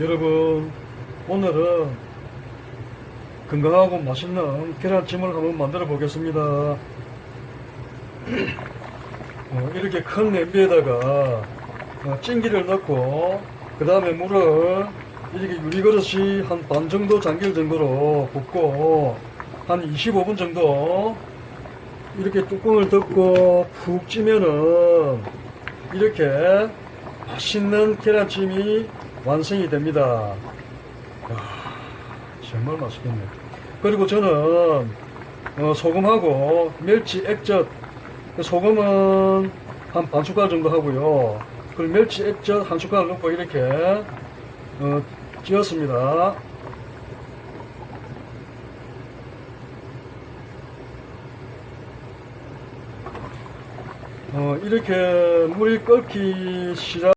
여러분 오늘은 건강하고 맛있는 계란찜을 한번 만들어 보겠습니다. 어, 이렇게 큰 냄비에다가 어, 찜기를 넣고 그 다음에 물을 이렇게 유리그릇이 한 반 정도 잠길 정도로 붓고 한 25분 정도 이렇게 뚜껑을 덮고 푹 찌면은 이렇게 맛있는 계란찜이 완성이 됩니다. 와, 정말 맛있겠네. 그리고 저는 어, 소금하고 멸치 액젓, 소금은 한 반 숟갈 정도 하고요. 그리고 멸치 액젓 한 숟갈 넣고 이렇게 어, 찌었습니다. 어, 이렇게 물이 끓기 시작